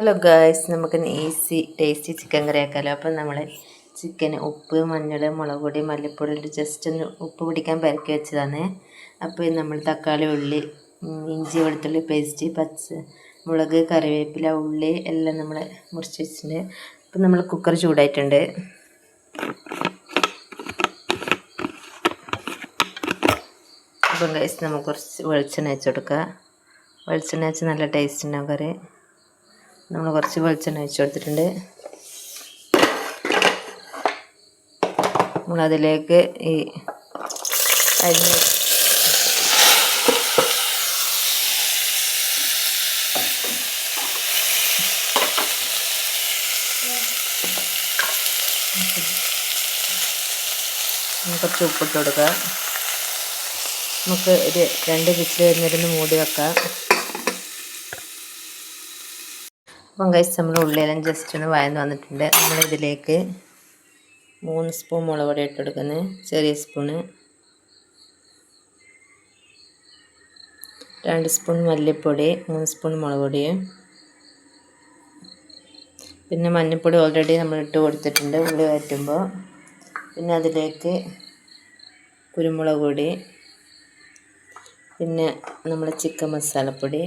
Hello guys നമുക്ക് easy tasty chicken curry ആക്കാമല്ലോ അപ്പം നമ്മൾ ചിക്കൻ ഉപ്പ് മഞ്ഞൾ മുളക് പൊടി മല്ലിപ്പൊടി ജസ്റ്റ് ഒന്ന് ഉപ്പ് പിടിക്കാൻ പരക്കി വെച്ചതാണ്. അപ്പോൾ നമ്മൾ തക്കാളി ഉള്ളി ഇഞ്ചി വെളുത്തുള്ളി പേസ്റ്റ് പച്ച മുളക് കറിവേപ്പില ഉള്ളി എല്ലാം നമ്മൾ മുറിച്ച് വെച്ചിട്ടുണ്ട്. അപ്പം നമ്മൾ കുക്കർ ചൂടായിട്ടുണ്ട്. അപ്പം ഗൈസ് നമുക്ക് കുറച്ച് വെളിച്ചെണ്ണ വെച്ച് കൊടുക്കുക വെളിച്ചെണ്ണ വെച്ച് നല്ല ടേസ്റ്റ് ഉണ്ടാവും കറി. നമ്മൾ കുറച്ച് വെളിച്ചെണ്ണ ഒഴിച്ചു കൊടുത്തിട്ടുണ്ട്. നമ്മളതിലേക്ക് ഈ അരിഞ്ഞ് കുറച്ച് ഉപ്പിട്ട് കൊടുക്കുക നമുക്ക് ഒരു രണ്ട് വിസിൽ വരുന്നതിന് മൂടി വെക്കാം. അപ്പം കഴിച്ച് നമ്മൾ ഉള്ളിയെല്ലാം ജസ്റ്റ് ഒന്ന് വയന്ന് വന്നിട്ടുണ്ട്. നമ്മളിതിലേക്ക് മൂന്ന് സ്പൂൺ മുളക് പൊടി ഇട്ട് കൊടുക്കുന്നത് ചെറിയ സ്പൂണ് രണ്ട് സ്പൂൺ മല്ലിപ്പൊടി മൂന്ന് സ്പൂൺ മുളക് പൊടി. പിന്നെ മഞ്ഞൾപ്പൊടി ഓൾറെഡി നമ്മൾ ഇട്ട് കൊടുത്തിട്ടുണ്ട് ഉള്ളി വഴറ്റുമ്പോൾ പിന്നെ അതിലേക്ക് കുരുമുളക് പൊടി. പിന്നെ നമ്മുടെ ചിക്കൻ മസാലപ്പൊടി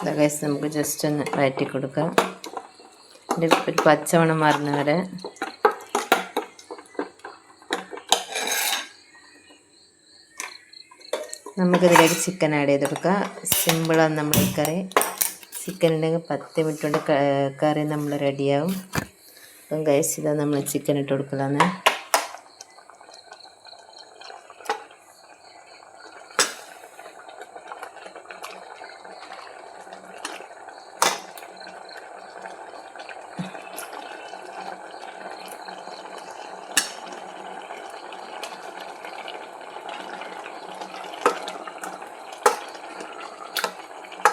ഇതൊക്കെ നമുക്ക് ജസ്റ്റ് ഒന്ന് വഴറ്റി കൊടുക്കാം. ഇതിന്റെ ഒരു പച്ചമണം മാറുന്ന വരെ നമുക്കിതിലേക്ക് ചിക്കൻ ആഡ് ചെയ്ത് കൊടുക്കാം സിമ്പിളാണ് നമ്മൾ ഈ കറി. ചിക്കൻ ഉണ്ടെങ്കിൽ പത്ത് മിനിറ്റ് കൊണ്ട് കറി നമ്മൾ റെഡിയാവും അപ്പം ഗൈസ് ഇതാ നമ്മൾ ചിക്കൻ ഇട്ട് കൊടുക്കലാന്ന്.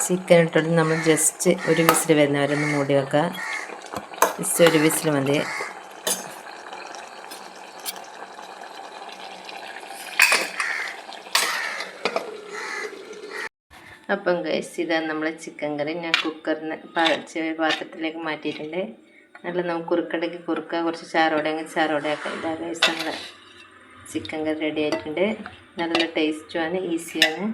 ചിക്കൻ ഇട്ടിട്ട് നമ്മൾ ജസ്റ്റ് ഒരു വിസിൽ വരുന്നവരെ ഒന്ന് മൂടി വെക്കുക ജസ്റ്റ് ഒരു വിസിൽ മതി. അപ്പം ഗൈസ് ഇതാ നമ്മളെ ചിക്കൻ കറി. ഞാൻ കുക്കറിന് പാത്രത്തിലേക്ക് മാറ്റിയിട്ടുണ്ട്. നല്ല നമുക്ക് കുറുക്കടയ്ക്ക് കുറുക്കുക കുറച്ച് ചാറോടെ അങ്ങ് ചാറോടെ ഒക്കെ ഇതാ ഗൈസ് നമ്മൾ ചിക്കൻ കറി റെഡി ആയിട്ടുണ്ട്. നല്ല ടേസ്റ്റുമാണ് ഈസിയാണ്